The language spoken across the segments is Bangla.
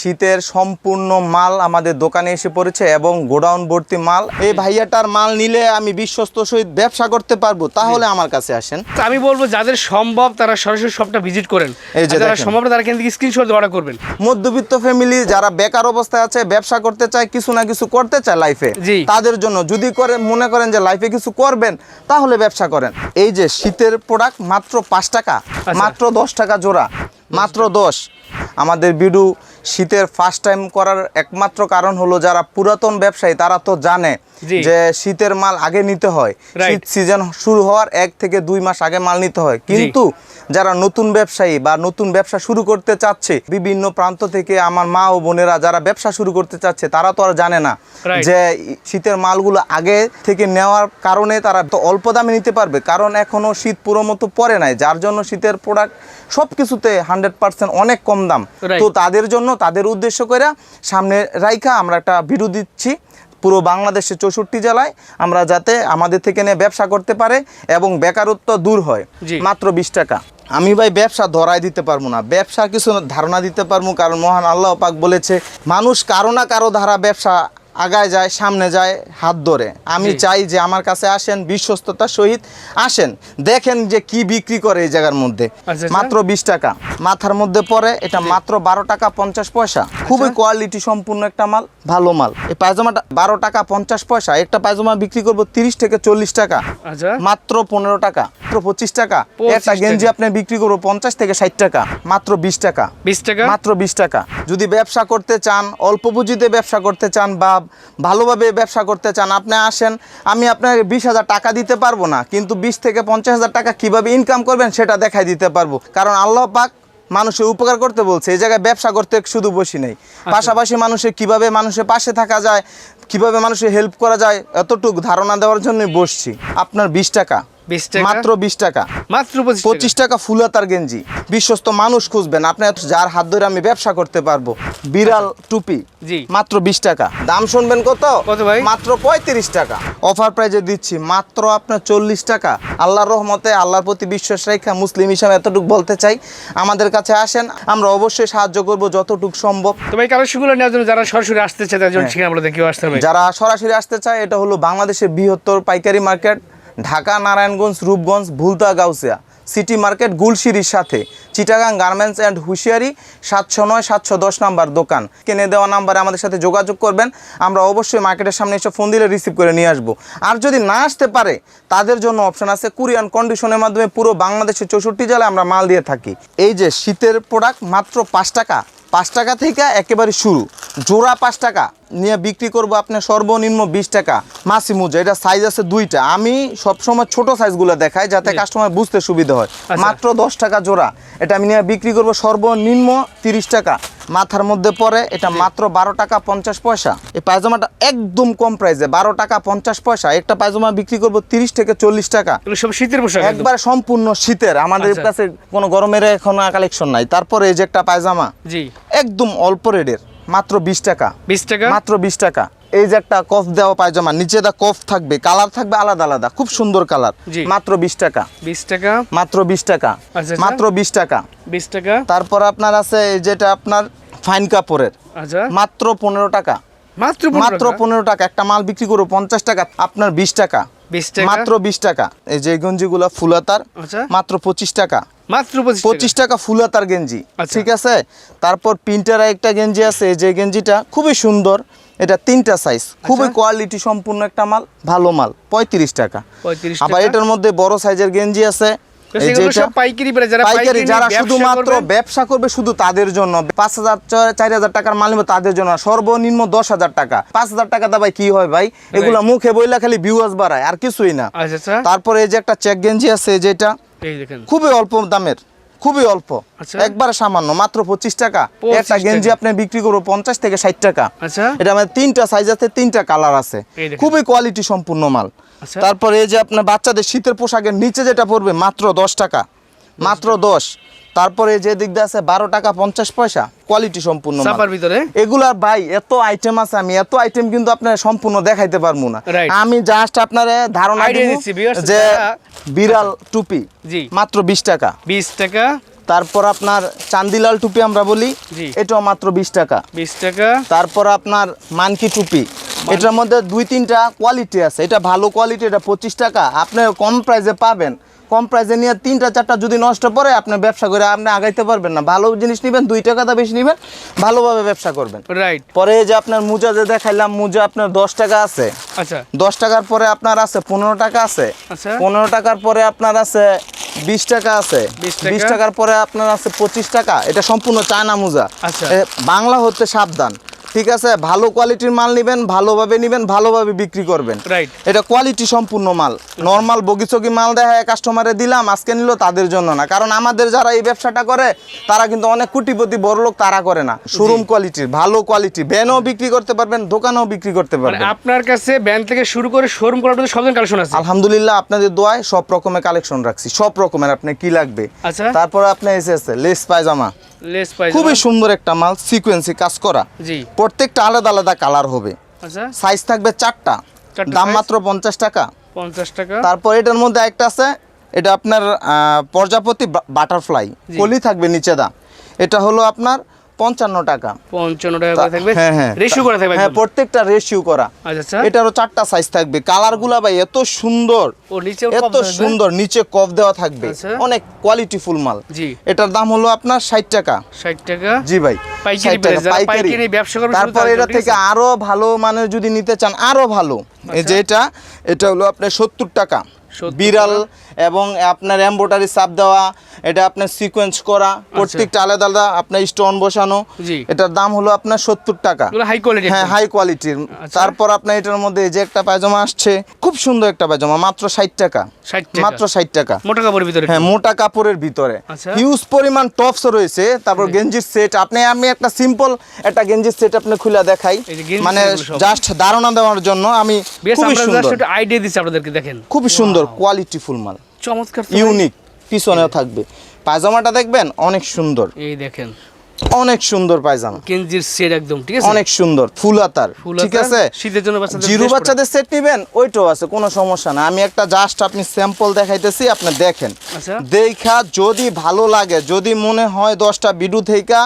শীতের সম্পূর্ণ মাল আমাদের দোকানে এসে পড়েছে এবং গোডাউন ভর্তি মাল। এই ভাইয়াটার মাল নিলে আমি বিশ্বস্ত সহিত ব্যবসা করতে পারব তাহলে আমার কাছে আসেন। আমি বলব যাদের সম্ভব তারা সরাসরি শপটা ভিজিট করেন। যারা সম্ভব তারা কিন্তু স্ক্রিনশট অর্ডার করবেন। মধ্যবিত্ত ফ্যামিলি যারা বেকার অবস্থায় আছে ব্যবসা করতে চায় কিছু না কিছু করতে চায় লাইফে। তাদের জন্য যদি করে মনে করেন যে লাইফে কিছু করবেন তাহলে ব্যবসা করেন। এই যে শীতের প্রোডাক্ট মাত্র পাঁচ টাকা মাত্র দশ টাকা জোড়া মাত্র দশ। আমাদের বিডু শীতের ফার্স্ট টাইম করার একমাত্র কারণ হলো যারা পুরাতন ব্যবসায়ী তারা তো জানে যে শীতের মাল আগে নিতে হয়। শীত সিজন শুরু হওয়ার এক থেকে দুই মাস আগে মাল নিতে হয়। কিন্তু যারা নতুন ব্যবসায়ী বা নতুন ব্যবসা শুরু করতে চাচ্ছে বিভিন্ন প্রান্ত থেকে আমার মা ও বোনেরা যারা ব্যবসা শুরু করতে চাচ্ছে তারা তো আর জানে না যে শীতের মালগুলো আগে থেকে নেওয়ার কারণে তারা তো অল্প দামে নিতে পারবে। কারণ এখনও শীত পুরো মতো পড়ে নাই যার জন্য শীতের প্রোডাক্ট সব কিছুতে হান্ড্রেড পার্সেন্ট অনেক কম দাম। তো তাদের জন্য তাদের উদ্দেশ্য করে সামনে রাইখা আমরা একটা ভিডিও দিচ্ছি। পুরো বাংলাদেশের চৌষট্টি জেলায় আমরা যাতে আমাদের থেকে নিয়ে ব্যবসা করতে পারে এবং বেকারত্ব দূর হয়। মাত্র বিশ টাকা। আমি ভাই ব্যবসা ধরাই দিতে পারব না। ব্যবসা কিছু ধারণা দিতে পারব কারণ মহান আল্লাহ পাক বলেছে মানুষ কারও না কারও ধারা ব্যবসা আগায় যায় সামনে যায় হাত ধরে। আমি চাই যে আমার কাছে আসেন বিশ্বস্ততার সহিত আসেন। দেখেন যে কি বিক্রি করে এই জায়গার মধ্যে। আচ্ছা, আচ্ছা। মাত্র বিশ টাকা। মাথার মধ্যে পড়ে এটা মাত্র বারো টাকা পঞ্চাশ পয়সা। খুবই আচ্ছা। কোয়ালিটি সম্পূর্ণ একটা মাল ভালো মাল। এই পায়জামাটা বারো টাকা পঞ্চাশ পয়সা। একটা পায়জামা বিক্রি করব তিরিশ থেকে চল্লিশ টাকা। মাত্র পনেরো টাকা মাত্র পঁচিশ টাকা। একটা গেঞ্জি আপনি বিক্রি করব পঞ্চাশ থেকে ষাট টাকা মাত্র বিশ টাকা। বিশ টাকা? মাত্র বিশ টাকা। যদি ব্যবসা করতে চান অল্প পুঁজিতে ব্যবসা করতে চান বা ভালোভাবে ব্যবসা করতে চান আপনি আসেন আমি আপনাকে বিশ হাজার টাকা দিতে পারব না কিন্তু বিশ থেকে পঞ্চাশ হাজার টাকা কীভাবে ইনকাম করবেন সেটা দেখাই দিতে পারব। কারণ আল্লাহ পাক মানুষের উপকার করতে বলছে এই জায়গায় ব্যবসা করতে শুধু বসি নেই। পাশাপাশি মানুষের কীভাবে মানুষের পাশে থাকা যায় কীভাবে মানুষের হেল্প করা যায় এতটুকু ধারণা দেওয়ার জন্যই বসছি। আপনার বিশ টাকা বিশ টাকা। মাত্র বিশ টাকা। মাত্র পঁচিশ টাকা? ফুলাতার গেঞ্জি। বিশ্বস্ত মানুষ খুঁজবেন আপনি যার হাত ধরে আমি ব্যবসা করতে পারব। বিড়াল টুপি মাত্র বিশ টাকা। দাম শুনবেন কত? ভাই? মাত্র পঁয়ত্রিশ টাকা। অফার প্রাইজে দিচ্ছি মাত্র আপনার চল্লিশ টাকা। আল্লাহর রহমতে আল্লাহর প্রতি বিশ্বাস রেখা মুসলিম হিসাবে এতটুকু বলতে চাই। আমাদের কাছে আসেন আমরা অবশ্যই সাহায্য করব যতটুকু সম্ভব। তো ভাই কালেকশনগুলো নেওয়ার জন্য যারা সরাসরি আসতে চায় হ্যাঁ। ঠিকানা বলে কেউ আসতে হবে। যারা সরাসরি আসতে চায় এটা হলো বাংলাদেশের বৃহত্তর পাইকারি market. Dhaka, Narayanganj, Rupganj, Bhulta, Gausia. City market, গুলশিরির সাথে। চিটাগাং গার্মেন্টস অ্যান্ড হুঁশিয়ারি, সাতশো নয়, সাতশো দশ নাম্বার দোকান। কিনে দেওয়া নাম্বারে আমাদের সাথে যোগাযোগ করবেন। আমরা অবশ্যই মার্কেটের সামনে এসে ফোন দিলে রিসিভ করে নিয়ে আসব। আর যদি না আসতে পারে, তাদের জন্য অপশান আছে কুরিয়ান কন্ডিশনের মাধ্যমে পুরো বাংলাদেশের চৌষট্টি জেলায় আমরা মাল দিয়ে থাকি। এই যে শীতের প্রোডাক্ট মাত্র পাঁচ টাকা পাঁচ টাকা থেকে একেবারে শুরু। জোড়া পাঁচ টাকা নিয়ে বিক্রি করব আপনার সর্বনিম্ন বিশ টাকা। মাসি মুজা এটা সাইজ আছে দুইটা। আমি সবসময় ছোট সাইজগুলো দেখাই যাতে কাস্টমার বুঝতে সুবিধা হয়। আচ্ছা। মাত্র দশ টাকা জোড়া। এটা আমি নিয়ে বিক্রি করব সর্বনিম্ন তিরিশ টাকা। মাথার মধ্যে পড়ে এটা মাত্র বারো টাকা পঞ্চাশ পয়সা। এই পায়জামাটা একদম কম প্রাইসে বারো টাকা পঞ্চাশ পয়সা। একটা পায়জামা বিক্রি করব তিরিশ থেকে চল্লিশ টাকা। সব শীতের পোশাক। একবার সম্পূর্ণ শীতের। আমাদের আচ্ছা। কাছে কোনো গরমের এখন কালেকশন নাই। তারপরে এই যে একটা পায়জামা জি। একদম অল্প রেটের। মাত্র বিশ টাকা। বিশ টাকা? মাত্র বিশ টাকা। এই যে একটা কফ দেওয়া পায়জামা নিচে দা কফ থাকবে কালার থাকবে আলাদা আলাদা খুব সুন্দর কালার। মাত্র বিশ টাকা। বিশ টাকা? মাত্র বিশ টাকা। আচ্ছা, আচ্ছা। মাত্র বিশ টাকা। বিশ টাকা? তারপর আপনার আছে এই যেটা আপনার ফাইন কাপড়ের। আচ্ছা। মাত্র পনেরো টাকা। মাত্র মাত্র পনেরো টাকা। একটা মাল বিক্রি করব পঞ্চাশ টাকা আপনার বিশ টাকা। মাত্র বিশ টাকা। এই যে গঞ্জিগুলো ফুলাতার আচ্ছা। মাত্র পঁচিশ টাকা। মাত্র পঁচিশ টাকা? ফুলাতার গেঞ্জি আচ্ছা। ঠিক আছে? তারপর প্রিন্টার একটা গেঞ্জি আছে যে গেঞ্জিটা খুবই সুন্দর। এটা তিনটা সাইজ খুবই আচ্ছা। কোয়ালিটি সম্পূর্ণ একটা মাল ভালো মাল পঁয়ত্রিশ টাকা। আবার টাকা। এটার মধ্যে বড় সাইজের গেঞ্জি আছে তো এই যে সেগুলো এটা- সব পাইকারি পেলে যারা পাইকারি পাইকারি যারা নিয়ে ব্যবসা শুধুমাত্র ব্যবসা করবে শুধু তাদের জন্য। পাঁচ হাজার চার হাজার টাকার মাল নেবে তাদের জন্য সর্বনিম্ন দশ হাজার টাকা। পাঁচ হাজার টাকা দা কি হয় ভাই? এগুলা মুখে বইলা খালি ভিউয়ার্স বাড়ায় আর কিছুই না। তারপরে এই যে একটা চেক গেঞ্জি আছে যেটা খুবই অল্প দামের খুবই অল্প। আচ্ছা। একবারে সামান্য মাত্র পঁচিশ টাকা। একটা গেঞ্জি আপনি বিক্রি করব পঞ্চাশ থেকে ষাট টাকা। আচ্ছা। এটা আমাদের তিনটা সাইজ আছে তিনটা কালার আছে। খুবই কোয়ালিটি সম্পূর্ণ মাল। তারপরে এই যে আপনার বাচ্চাদের শীতের পোশাকের নিচে যেটা পড়বে মাত্র দশ টাকা। মাত্র দশ। তারপরে যে দিক দিয়ে আছে বারো টাকা পঞ্চাশ পয়সা। কোয়ালিটি সম্পূর্ণ। ভিতরে? এগুলার ভাই এত আইটেম আছে আমি এত আইটেম কিন্তু আপনার সম্পূর্ণ দেখাইতে পারব না। আমি জাস্ট আপনার ধারণা যে বিড়াল টুপি মাত্র বিশ টাকা। বিশ টাকা। তারপর আপনার চান্দিলাল টুপি আমরা বলি এটাও মাত্র বিশ টাকা। বিশ টাকা। তারপর আপনার মানকি টুপি এটার মধ্যে দুই তিনটা কোয়ালিটি আছে। এটা ভালো কোয়ালিটি এটা পঁচিশ টাকা। আপনি কম প্রাইসে পাবেন। কম প্রাইসে নিয়ে তিনটা চারটা যদি নষ্ট পড়ে আপনি ব্যবসা করে আপনি আগাইতে পারবেন না। ভালো জিনিস নেবেন দুই টাকা দা বেশি নেবেন ভালোভাবে ব্যবসা করবেন। রাইট পরে যে আপনার মোজা যে দেখাইলাম মোজা আপনার দশ টাকা আছে। আচ্ছা। দশ টাকার পরে আপনার আছে পনেরো টাকা আছে। আচ্ছা। পনেরো টাকার পরে আপনার আছে বিশ টাকা আছে। বিশ টাকার পরে আপনার আছে পঁচিশ টাকা। এটা সম্পূর্ণ চায়না মোজা। আচ্ছা। বাংলা হতে সাবধান। ঠিক আছে? ভালো কোয়ালিটির মাল নেবেন ভালোভাবে নেবেন ভালোভাবে বিক্রি করবেন। Right. এটা কোয়ালিটি সম্পূর্ণ মাল। নর্মাল বগিচগি মাল দেখায় কাস্টমারে দিলাম আজকে নিল তাদের জন্য না। কারণ আমাদের যারা এই ব্যবসাটা করে তারা কিন্তু অনেক কোটিপতি বড় লোক তারা করে না। শোরুম কোয়ালিটির ভালো কোয়ালিটি ভ্যানও বিক্রি করতে পারবেন দোকানেও বিক্রি করতে মানে পারবেন। আপনার কাছে ব্যান্ড থেকে শুরু করে শোরুম করার পর্যন্ত সব কালেকশন আছে? আলহামদুলিল্লাহ আপনাদের দোয়ায় সব রকমের কালেকশন রাখছি। সব রকমের আপনি কি লাগবে? আচ্ছা। তারপরে আপনি এসেছে লেস পায়জামা। লেস পাই খুবই সুন্দর একটা মাল সিকোয়েন্সি কাজ করা। জি। প্রত্যেকটা আলাদা আলাদা কালার হবে। আচ্ছা। সাইজ থাকবে চারটা। দাম মাত্র পঞ্চাশ টাকা। পঞ্চাশ টাকা। তারপর এটার মধ্যে একটা আছে এটা আপনার প্রজাপতি বাটারফ্লাই কলি থাকবে নিচে দা। এটা হলো আপনার পঞ্চান্ন টাকা। পঞ্চান্ন টাকা করে থাকবে। হ্যাঁ হ্যাঁ। রেশিও করা থাকবে হ্যাঁ প্রত্যেকটা রেশিও করা। আচ্ছা আচ্ছা। এটারও চারটা সাইজ থাকবে। কালারগুলা ভাই এত সুন্দর। ও নিচেও এত সুন্দর নিচে কফ দেওয়া থাকবে। আচ্ছা। অনেক কোয়ালিটি ফুল মাল। জি। এটার দাম হলো আপনার ষাট টাকা। ষাট টাকা? জি ভাই পাইকারি 60 পাইকারি। ব্যবসা করবে তারপর এটা থেকে? আরও ভালো মানের যদি নিতে চান আরও ভালো। এই যে এটা এটা হলো আপনার সত্তর টাকা। বিড়াল এবং আপনার এম্বোটারি সাপ দেওয়া এটা আপনার সিকোয়েন্স করা প্রত্যেকটা আলাদা আলাদা আপনার স্টোন বসানো। এটার দাম হলো আপনার সত্তর টাকা। হাই কোয়ালিটি হ্যাঁ হাই কোয়ালিটির আচ্ছা। তারপর আপনার এটার মধ্যে যে একটা পায়জামা আসছে খুব সুন্দর একটা পায়জামা মাত্র ষাট টাকা। মাত্র ষাট টাকা। মোটা কাপড়ের ভিতরে হ্যাঁ মোটা কাপড়ের ভিতরে। আচ্ছা। হিউজ পরিমাণ টপস রয়েছে। তারপর গেঞ্জির সেট আপনি আমি একটা সিম্পল একটা গেঞ্জির সেট আপনি খুলে দেখাই। মানে জাস্ট ধারণা দেওয়ার জন্য আমি খুবই সুন্দর। আইডিয়া দিচ্ছি আপনাদেরকে দেখেন। খুবই সুন্দর কোয়ালিটি ফুল মাল। চমৎকার ইউনিক পিছনেও থাকবে। পায়জামাটা দেখবেন? অনেক সুন্দর। এই দেখেন। অনেক সুন্দর পায়জামা। কেঞ্জির সেট একদম ঠিক আছে? অনেক সুন্দর ফুল ফুল ঠিক আছে? শীতের জন্য বাচ্চাদের জিরো বাচ্চাদের সেট নেবেন? ওইটাও আছে কোনো সমস্যা না। আমি একটা জাস্ট আপনি স্যাম্পল দেখাইতেছি আপনি দেখেন। আচ্ছা। দেখা যদি ভালো লাগে যদি মনে হয় দশটা বিডু থেকা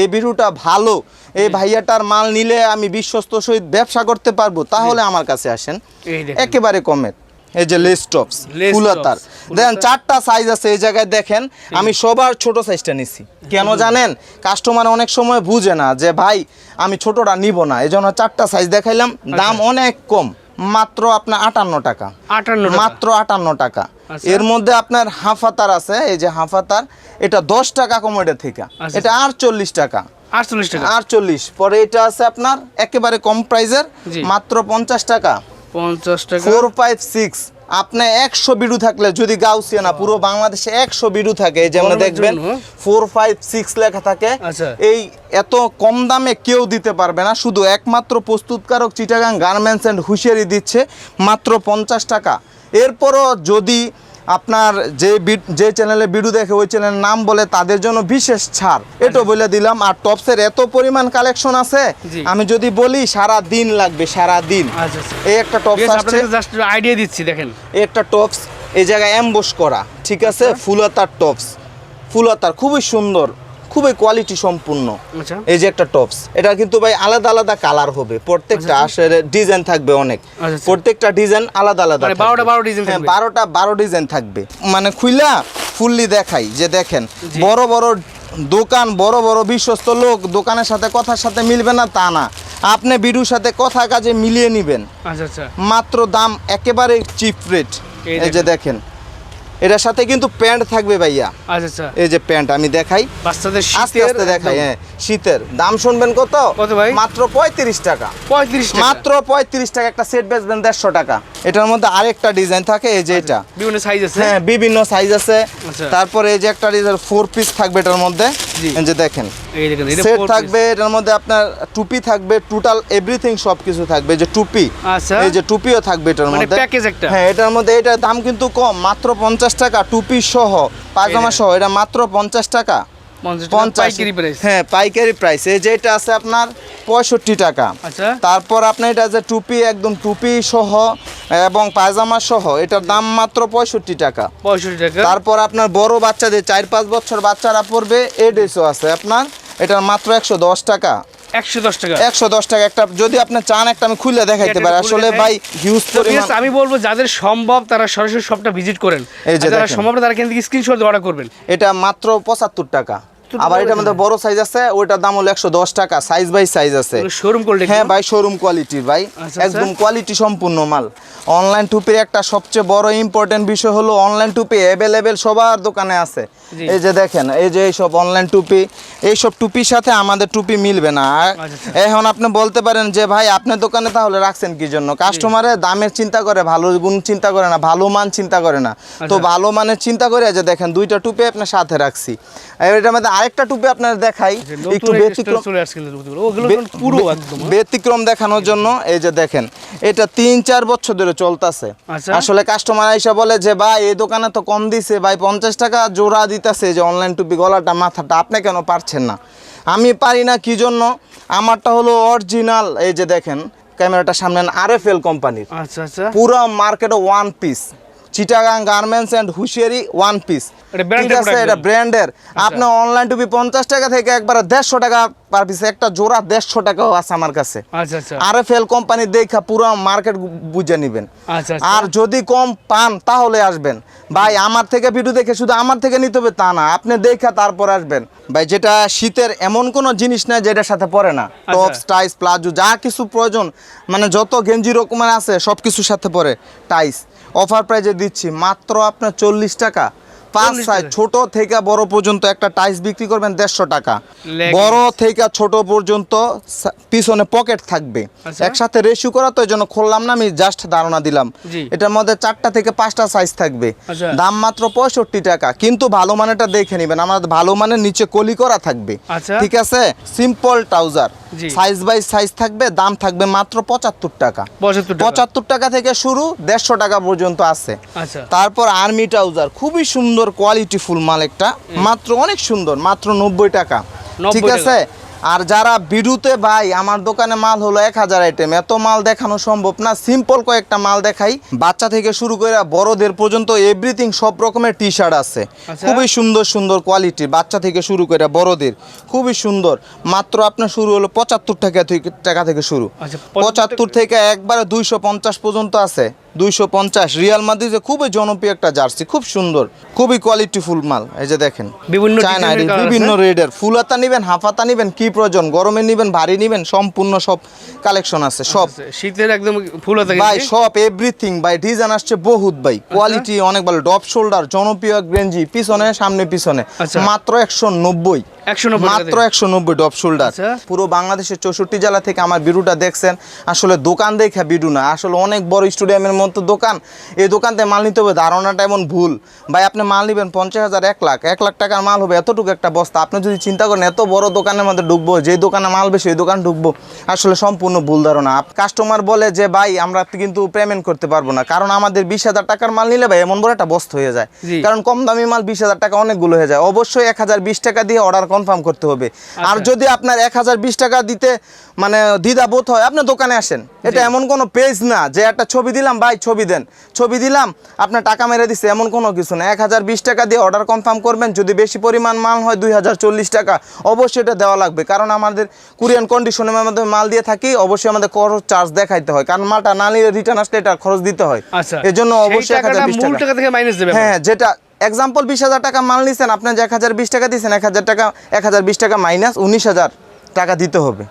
এই বিডুটা ভালো এই ভাইয়াটার মাল নিলে আমি বিশ্বস্ত সহিত ব্যবসা করতে পারব তাহলে আমার কাছে আসেন। এই দেখেন। একেবারে কমের এই যে লেস টপস ফুলাতার দেখেন চারটা সাইজ আছে এই জায়গায় দেখেন আমি সবার ছোট সাইজটা নিছি। কেন জানেন? কাস্টমার অনেক সময় বুঝে না যে ভাই আমি ছোটটা নিব না। এই জন্য চারটা সাইজ দেখাইলাম। দাম অনেক কম মাত্র আপনার আটান্ন টাকা। আটান্ন মাত্র আটান্ন টাকা। আচ্ছা। এর মধ্যে আপনার হাফাতার আছে এই যে হাফাতার এটা দশ টাকা কম থেকে। আচ্ছা। এটা আটচল্লিশ টাকা। আটচল্লিশ টাকা? আটচল্লিশ। পরে এটা আছে আপনার একেবারে কম প্রাইজের মাত্র পঞ্চাশ টাকা। পঞ্চাশ টাকা। Four five six. আপনি একশো বিডু থাকলে যদি গাউসিয়া না পুরো বাংলাদেশে একশো বিডু থাকে যেমন দেখবেন জন্য? ফোর ফাইভ সিক্স লেখা থাকে। আচ্ছা। এই এত কম দামে কেউ দিতে পারবে না শুধু একমাত্র প্রস্তুতকারক চিটাগাং গার্মেন্টস অ্যান্ড হুঁশিয়ারি দিচ্ছে মাত্র পঞ্চাশ টাকা। এরপরও যদি আপনার যে যে চ্যানেলে ভিডিও দেখে ওই চ্যানেলের নাম বলে তাদের জন্য বিশেষ ছাড়। এটা বলে দিলাম। আর টপসের এত পরিমাণ কালেকশন আছে আমি যদি বলি সারা দিন লাগবে সারা দিন আচ্ছা আচ্ছা। এই একটা টপস আছে আসছে। জাস্ট আইডিয়া দিচ্ছি দেখেন। এই একটা টপস এই জায়গায় অ্যাম্বোস করা ঠিক আছে? ফুলতার টপস ফুলতার খুবই সুন্দর। খুবই কোয়ালিটি সম্পূর্ণ। আচ্ছা। এই যে একটা টপস এটা কিন্তু ভাই আলাদা আলাদা কালার হবে। প্রত্যেকটা আসলে ডিজাইন থাকবে অনেক। আচ্ছা, আচ্ছা। প্রত্যেকটা ডিজাইন আলাদা আলাদা মানে। 12টা 12 ডিজাইন হ্যাঁ থাকবে। বারোটা বারো ডিজাইন থাকবে। মানে খুইলা ফুললি দেখাই যে দেখেন বড় বড় দোকান বড় বড় বিশ্বস্ত লোক দোকানের সাথে কথার সাথে মিলবে না তা না। আপনি বিডুর সাথে কথা কাজে মিলিয়ে নিবেন। আচ্ছা আচ্ছা। মাত্র দাম একেবারে চিপ রেট এই যে দেখেন এটার সাথে কিন্তু প্যান্ট থাকবে ভাইয়া। আচ্ছা আচ্ছা। এই যে প্যান্ট আমি দেখাই। বাচ্চাদের আস্তে আস্তে দেখাই হ্যাঁ শীতের। দাম শুনবেন কত? কত ভাই? মাত্র পঁয়ত্রিশ টাকা। পঁয়ত্রিশ টাকা। মাত্র পঁয়ত্রিশ টাকা একটা সেট বেচবেন দেড়শো টাকা। এটার মধ্যে আরেকটা ডিজাইন থাকে এই যে এটা। বিভিন্ন সাইজ আছে? হ্যাঁ বিভিন্ন সাইজ আছে। আচ্ছা। তারপরে এই যে একটা ডিজাইন ফোর পিস থাকবে এটার মধ্যে। এই যে দেখেন। এই দেখেন এটা সেট থাকবে এটার মধ্যে আপনার টুপি থাকবে টোটাল এভরিথিং সবকিছু থাকবে যে টুপি। আচ্ছা। এই যে টুপিও থাকবে এটার মানে মধ্যে। package একটা। হ্যাঁ এটার মধ্যে এটার দাম কিন্তু কম মাত্র পঞ্চাশ টাকা টুপি সহ পায়জামা সহ এটা মাত্র পঞ্চাশ টাকা। পঞ্চাশ হ্যাঁ পাইকারি প্রাইস এই যেটা আছে আপনার পঁয়ষট্টি টাকা। আচ্ছা। তারপর আপনার এটা যে টুপি একদম টুপি সহ এবং পায়জামা সহ এটার দাম মাত্র পঁয়ষট্টি টাকা। পঁয়ষট্টি টাকা। তারপর আপনার বড় বাচ্চাদের চার পাঁচ বছর বাচ্চারা পড়বে এ ড্রেসও আছে আপনার এটার মাত্র একশো দশ টাকা। একশো দশ টাকা। একশো দশ টাকা একটা যদি আপনি চান একটা আমি খুলে দেখাইতে পারি। আসলে ভাই হিউজ আমি বলব যাদের সম্ভব তারা সরাসরি শপটা ভিজিট করেন। এই যে যারা সম্ভব তারা থেকে স্ক্রিনশট অর্ডার করবেন। এটা মাত্র পঁচাত্তর টাকা। আবার এটার মধ্যে বড় সাইজ আছে ওইটার দাম হলো একশো দশ টাকা। সাইজ বাই সাইজ আছে। শোরুম কোয়ালিটি হ্যাঁ ভাই শোরুম কোয়ালিটির ভাই। আচ্ছা, একদম কোয়ালিটি সম্পূর্ণ মাল। অনলাইন টুপির একটা সবচেয়ে বড় ইম্পর্টেন্ট বিষয় হলো অনলাইন টুপি অ্যাভেলেবেল সবার দোকানে আছে। এই যে দেখেন এই যে এইসব অনলাইন টুপি এইসব টুপির সাথে আমাদের টুপি মিলবে না। আচ্ছা, আচ্ছা। এখন আপনি বলতে পারেন যে ভাই আপনার দোকানে তাহলে রাখছেন কি জন্য? কাস্টমারের দামের চিন্তা করে ভালো গুণ চিন্তা করে না ভালো মান চিন্তা করে না। তো আচ্ছা। ভালো মানের চিন্তা করে যে দেখেন দুইটা টুপি আপনার সাথে রাখছি। এটার মধ্যে আরেকটা টুপি আপনার দেখাই একটু ব্যতিক্রম পুরো? ব্যতিক্রম দেখানোর জন্য এই যে দেখেন এটা তিন চার বছর ধরে চলতেছে। আচ্ছা। আসলে কাস্টমার এসে বলে যে ভাই এই দোকানে তো কম দিছে ভাই পঞ্চাশ টাকা জোড়া দিতেছে যে অনলাইন টুপি গলাটা মাথাটা আপনি কেন পারছেন না? আমি পারি না কি জন্য? আমারটা হলো অরিজিনাল এই যে দেখেন ক্যামেরাটা সামনে আর এফ এল কোম্পানির। আচ্ছা আচ্ছা। পুরো মার্কেটে one piece Chittagong garments and hosiery one piece এটা ঠিক আছে এটা ব্র্যান্ডের আপনি অনলাইন টুপি পঞ্চাশ টাকা থেকে একবারে দেড়শো টাকা পার পিস একটা জোড়া দেড়শো টাকাও আছে আমার কাছে। আচ্ছা আচ্ছা। আর এফ এল কোম্পানি দেখা পুরো মার্কেট বুঝে নেবেন। আচ্ছা আর যদি কম পান তাহলে আসবেন। ভাই আমার থেকে ভিডিও দেখে শুধু আমার থেকে নিতে হবে তা না আপনি দেখা তারপর আসবেন। ভাই যেটা শীতের এমন কোনো জিনিস না যেটার সাথে পরে না। টপ টাইস প্লাজো যা কিছু প্রয়োজন মানে যত গেঞ্জি রকমের আছে সব কিছুর সাথে পরে। টাইস অফার প্রাইজে দিচ্ছি। মাত্র আপনার চল্লিশ টাকা। পাঁচ সাইজ। ছোট থেকে বড় পর্যন্ত একটা টাইস বিক্রি করবেন দেড়শো টাকা। বড় থেকে ছোট পর্যন্ত পিছনে পকেট থাকবে। আচ্ছা। একসাথে রেশিও করা তো এই জন্য খুললাম না আমি জাস্ট ধারণা দিলাম। এটার মধ্যে চারটা থেকে পাঁচটা সাইজ থাকবে। আচ্ছা। দাম মাত্র পঁয়ষট্টি টাকা কিন্তু ভালো মানেরটা দেখে নেবেন। আমাদের ভালো মানের নিচে কলি করা থাকবে। আচ্ছা। ঠিক আছে? Simple trouser. Size by size থাকবে দাম থাকবে মাত্র পঁচাত্তর টাকা। পঁচাত্তর টাকা। থেকে শুরু দেড়শো টাকা পর্যন্ত আছে। আচ্ছা। তারপর আর্মি ট্রাউজার খুবই সুন্দর কোয়ালিটি ফুল মাল একটা মাত্র অনেক সুন্দর মাত্র নব্বই টাকা। ঠিক আছে? আর যারা বিডুতে ভাই আমার দোকানে মাল হলো এক হাজার আইটেম এত মাল দেখানো সম্ভব না সিম্পল কয়েকটা মাল দেখাই। বাচ্চা থেকে শুরু করে বড়দের পর্যন্ত এভরিথিং সব রকমের টি শার্ট আছে। আচ্ছা। খুবই সুন্দর সুন্দর কোয়ালিটি বাচ্চা থেকে শুরু করে বড়দের। খুবই সুন্দর। মাত্র আপনার শুরু হলো পঁচাত্তর টাকা থেকে টাকা থেকে শুরু। আচ্ছা, পঁচাত্তর থেকে একবারে দুইশো পঞ্চাশ পর্যন্ত আছে। দুইশো পঞ্চাশ। রিয়াল মাদ্রিদে খুবই জনপ্রিয় একটা জার্সি খুব সুন্দর খুবই কোয়ালিটিফুল মাল। এই যে দেখেন বিভিন্ন চায়না। বিভিন্ন রেডের ফুল হাতা নিবেন হাফ হাতা নিবেন কি প্রয়োজন? গরমে নিবেন ভারী নিবেন সম্পূর্ণ সব কালেকশন আছে সব। আচ্ছা, শীতের একদম ফুল হাতা ভাই সব এভরিথিং ভাই ডিজাইন আসছে বহুত ভাই। কোয়ালিটি অনেক ভালো ডপ শোল্ডার জনপ্রিয় গেঞ্জি পিছনে সামনে পিছনে। আচ্ছা। মাত্র একশো নব্বই। 190 টাকা মাত্র একশো নব্বই শোল্ডার আচ্ছা। পুরো বাংলাদেশের চৌষট্টি জেলা থেকে আমার দেখছেন। আসলে দোকান দেখে বিডু না। আসলে অনেক বড় স্টেডিয়ামের মতো দোকান। এই দোকান থেকে মাল নিতে হবে ধারণাটা এমন ভুল। ভাই আপনি মাল নেবেন পঞ্চাশ হাজার এক লাখ। এক লাখ টাকার মাল হবে এতটুকু একটা বস্তা। আপনি যদি চিন্তা করেন এত বড় দোকানের মধ্যে ঢুকবো যে দোকানে মাল বেশি ওই দোকান ঢুকবো আসলে সম্পূর্ণ ভুল ধারণা। কাস্টমার বলে যে ভাই আমরা কিন্তু পেমেন্ট করতে পারব না। কারণ আমাদের বিশ হাজার টাকার মাল নিলে ভাই এমন বড় একটা বস্তা হয়ে যায়। কারণ কম দামি মাল বিশ হাজার টাকা অনেকগুলো হয়ে যায়। অবশ্যই এক হাজার বিশ টাকা দিয়ে অর্ডার কনফার্ম করতে হবে। আর আচ্ছা। যদি আপনার এক হাজার বিশ টাকা দিতে মানে দ্বিধা বোধ হয় আপনি দোকানে আসেন। এটা এমন কোনো পেজ না যে একটা ছবি দিলাম ভাই ছবি দেন। ছবি দিলাম আপনার টাকা মেরে দিচ্ছে এমন কোনো কিছু না। এক হাজার বিশ টাকা দিয়ে অর্ডার কনফার্ম করবেন যদি বেশি পরিমাণ মাল হয় দুই হাজার চল্লিশ টাকা অবশ্যই এটা দেওয়া লাগবে। কারণ আমাদের কুরিয়ান কন্ডিশনের মধ্যে মাল দিয়ে থাকি অবশ্যই আমাদের খরচ চার্জ দেখাইতে হয়। কারণ মালটা না নিলে রিটার্ন আসলে এটা খরচ দিতে হয়। আচ্ছা। এর জন্য সেই অবশ্যই এক হাজার বিশ টাকা। হ্যাঁ যেটা এক্সাম্পল বিশ হাজার টাকা মাল নিছেন, আপনার যে এক হাজার বিশ টাকা দিয়েছেন এক হাজার টাকা, এক হাজার বিশ টাকা মাইনাস উনিশ হাজার টাকা দিতে হবে।